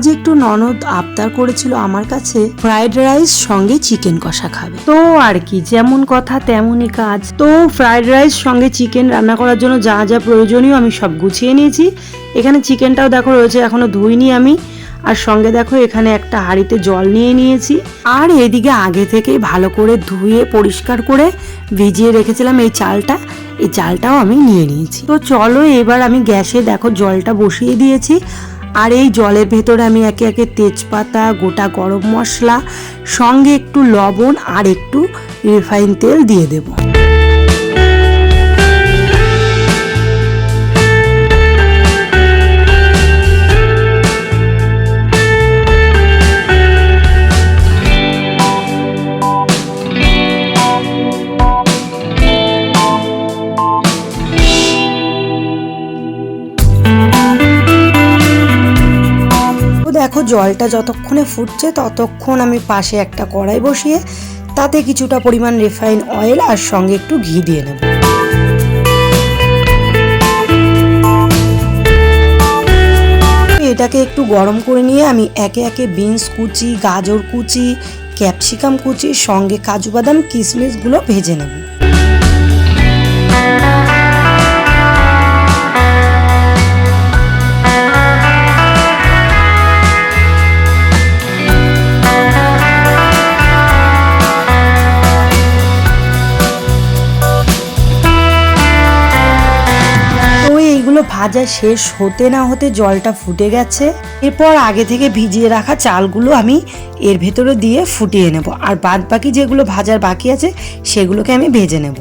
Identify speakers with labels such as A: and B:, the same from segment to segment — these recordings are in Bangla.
A: আজ একটু ননদ আবদার করেছিল আমার কাছে ফ্রাইড রাইস, সঙ্গে চিকেন কষা খাবে। তো আর কি, যেমন কথা তেমনই কাজ। তো ফ্রাইড রাইস, সঙ্গে চিকেন রান্না করার জন্য যা যা প্রয়োজনীয় আমি সব গুছিয়ে নিয়েছি। এখানে চিকেনটাও দেখো রয়েছে, এখনও ধুইনি আমি। আর সঙ্গে দেখো এখানে একটা হাঁড়িতে জল নিয়ে নিয়েছি। আর এদিকে আগে থেকেই ভালো করে ধুয়ে, পরিষ্কার করে ভিজিয়ে রেখেছিলাম এই চালটা। এই চালটাও আমি নিয়ে নিয়েছি। তো চলো এবার আমি গ্যাসে দেখো জলটা বসিয়ে দিয়েছি। আর এই জলের ভেতরে আমি একে একে তেজপাতা, গোটা গরম মশলা, সঙ্গে একটু লবণ আর একটু রিফাইন তেল দিয়ে দেবো। জলটা যতক্ষণে ফুটছে ততক্ষণ আমি পাশে একটা কড়াই বসিয়ে তাতে কিছুটা পরিমাণ রিফাইন অয়েল আর সঙ্গে একটু ঘি দিয়ে নেব। এটাকে একটু গরম করে নিয়ে আমি একে একে বিনস কুচি, গাজর কুচি, ক্যাপসিকাম কুচি, সঙ্গে কাজু বাদাম কিশমিশগুলো ভেজে নেব। ভাজা শেষ হতে না হতে জলটা ফুটে গেছে। এরপর আগে থেকে ভিজিয়ে রাখা চালগুলো আমি এর ভেতরে দিয়ে ফুটিয়ে নেব। আর বাদ বাকি যেগুলো ভাজার বাকি আছে, সেগুলোকে আমি ভেজে নেব।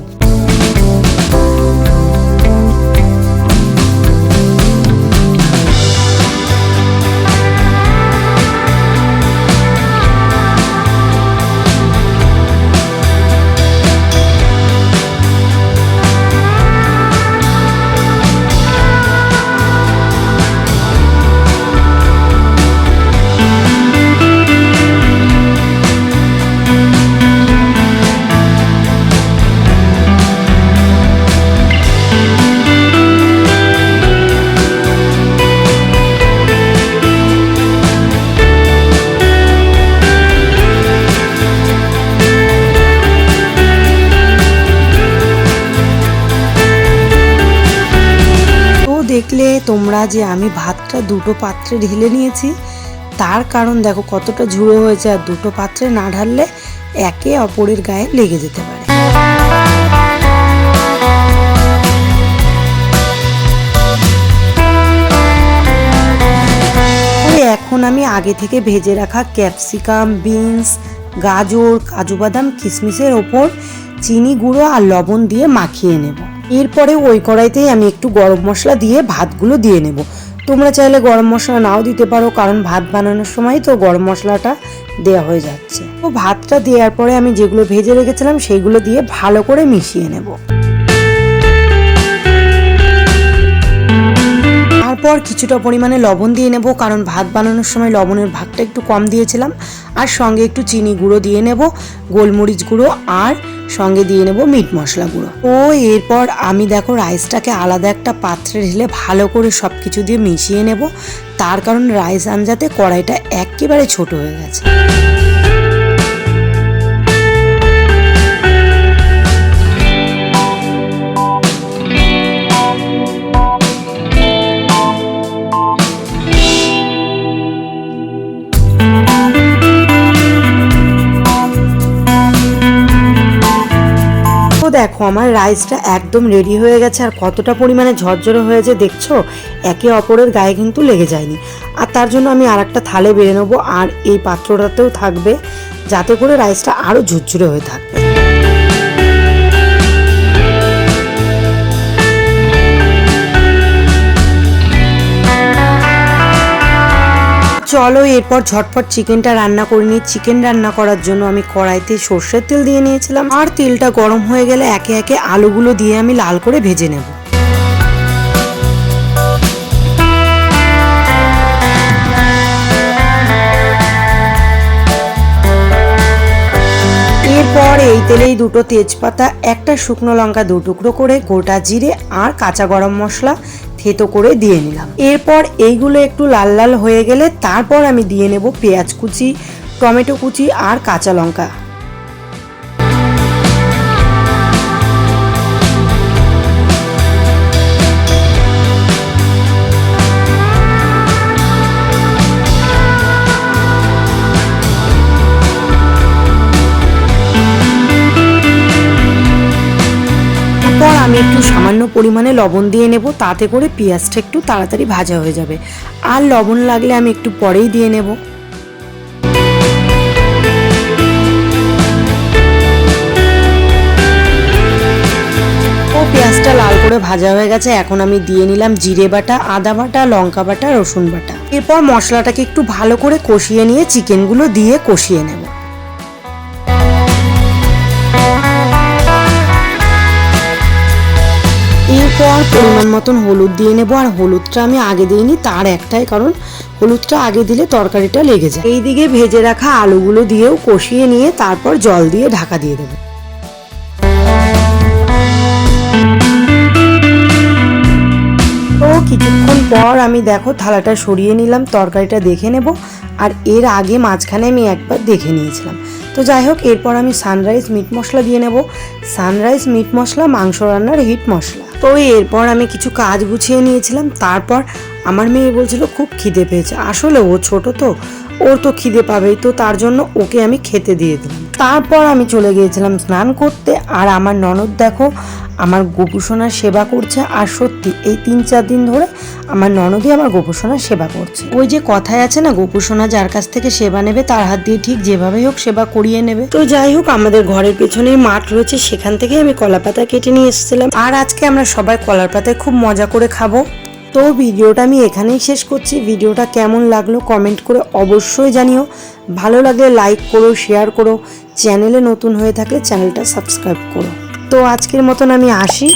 A: দেখলে তোমরা যে আমি ভাতটা দুটো পাত্রে ঢেলে নিয়েছি, তার কারণ দেখো কতটা ঝুড়ো হয়েছে আর দুটো পাত্রে না ঢাললে একে অপরের গায়ে লেগে যেতে পারে। এখন আমি আগে থেকে ভেজে রাখা ক্যাপসিকাম, বিনস, গাজর, কাজু বাদাম, কিশমিশের ওপর চিনি গুঁড়ো আর লবণ দিয়ে মাখিয়ে নেব। এরপরে ওই কড়াইতেই আমি একটু গরম মশলা দিয়ে ভাতগুলো দিয়ে নেব। তোমরা চাইলে গরম মশলা নাও দিতে পারো, কারণ ভাত বানানোর সময় তো গরম মশলাটা দেওয়া হয়ে যাচ্ছে। তো ভাতটা দেওয়ার পরে আমি যেগুলো ভেজে রেখেছিলাম সেইগুলো দিয়ে ভালো করে মিশিয়ে নেব। তারপর কিছুটা পরিমাণে লবণ দিয়ে নেব, কারণ ভাত বানানোর সময় লবণের ভাগটা একটু কম দিয়েছিলাম। আর সঙ্গে একটু চিনি গুঁড়ো দিয়ে নেব, গোলমরিচ গুঁড়ো আর সঙ্গে দিয়ে নেব মিট মশলা গুঁড়ো। ও, এরপর আমি দেখো রাইসটাকে আলাদা একটা পাত্রে ঢেলে ভালো করে সব কিছু দিয়ে মিশিয়ে নেব। তার কারণ রাইস আনজাতে কড়াইটা একেবারে ছোট হয়ে গেছে। দেখো, আমার রাইসটা একদম রেডি হয়ে গেছে আর কতটা পরিমাণে ঝরঝরে হয়েছে দেখছ? একে অপরের গায়ে কিন্তু লেগে যায়নি। আর তার জন্য আমি আর একটা থালে বেড়ে নেব আর এই পাত্রটাতেও থাকবে, যাতে করে রাইসটা আরও ঝুরঝুরে হয়ে থাকবে। চলো, এরপর ঝটপট চিকেনটা রান্না করে নিই। চিকেন রান্না করার জন্য আমি কড়াইতে সর্ষের তেল দিয়ে নিয়েছিলাম। আর তেলটা গরম হয়ে গেলে একে একে আলুগুলো দিয়ে আমি লাল করে ভেজে নেব। এরপর এই তেলেই দুটো তেজপাতা, একটা শুকনো লঙ্কা দু টুকরো করে গোটা জিরে আর কাঁচা গরম মশলা থেতো করে দিয়ে নিলাম। এরপর এইগুলো একটু লাল লাল হয়ে গেলে তারপর আমি দিয়ে নেব পেঁয়াজ কুচি, টমেটো কুচি আর কাঁচা লঙ্কা। পরিমাণে লবণ দিয়ে নেব, তাতে করে পেঁয়াজটা একটু তাড়াতাড়ি ভাজা হয়ে যাবে। আর লবণ লাগলে আমি একটু পরেই দিয়ে নেব। ও, পেঁয়াজটা লাল করে ভাজা হয়ে গেছে, এখন আমি দিয়ে নিলাম জিরে বাটা, আদা বাটা, লঙ্কা বাটা, রসুন বাটা। এরপর মশলাটাকে একটু ভালো করে কষিয়ে নিয়ে চিকেনগুলো দিয়ে কষিয়ে নেব। এরপর পরিমাণ মতন হলুদ দিয়ে নেব, আর হলুদটা আমি আগে দিইনি, তার একটাই কারণ হলুদটা আগে দিলে তরকারিটা লেগে যায়। এইদিকে ভেজে রাখা আলুগুলো দিয়েও কষিয়ে নিয়ে তারপর জল দিয়ে ঢাকা দিয়ে দেবো। কিছুক্ষণ পর আমি দেখো থালাটা সরিয়ে নিলাম, তরকারিটা দেখে নেব, আর এর আগে মাঝখানে আমি একবার দেখে নিয়েছিলাম। তো যাই হোক, এরপর আমি সানরাইজ মিট মশলা দিয়ে নেব। সানরাইজ মিট মশলা, মাংস রান্নার হিট মশলা। তো এরপর আমি কিছু কাজ গুছিয়ে নিয়েছিলাম। তারপর আমার মেয়ে বলছিল, খুব খিদে পেয়েছে। আসলে ও ছোট তো, ওর তো খিদে পাবেই। তো তার জন্য ওকে আমি খেতে দিয়ে দিলাম। তারপর আমি চলে গিয়েছিলাম স্নান করতে। আর আমার ননদ দেখো আমার গোপুসোনার সেবা করছে আর সত্যি, এই তিন চার দিন ধরে আমার ননদই আমার গোপুসোনার সেবা করছে। ওই যে কথায় আছে না, গোপুসোনা যার কাছ থেকে সেবা নেবে তার হাত দিয়ে ঠিক যেভাবেই হোক সেবা করিয়ে নেবে। তো যাই হোক, আমাদের ঘরের পেছনেই মাঠ রয়েছে, সেখান থেকে আমি কলা পাতা কেটে নিয়ে এসেছিলাম। আর আজকে আমরা সবাই কলার পাতায় খুব মজা করে খাব। তো ভিডিওটা আমি এখানেই শেষ করছি। ভিডিওটা কেমন লাগল কমেন্ট করে অবশ্যই জানিও। ভালো লাগলে লাইক করো, শেয়ার করো। চ্যানেলে নতুন হয়ে থাকলে চ্যানেলটা সাবস্ক্রাইব করো। তো আজকের মতন আমি আসি।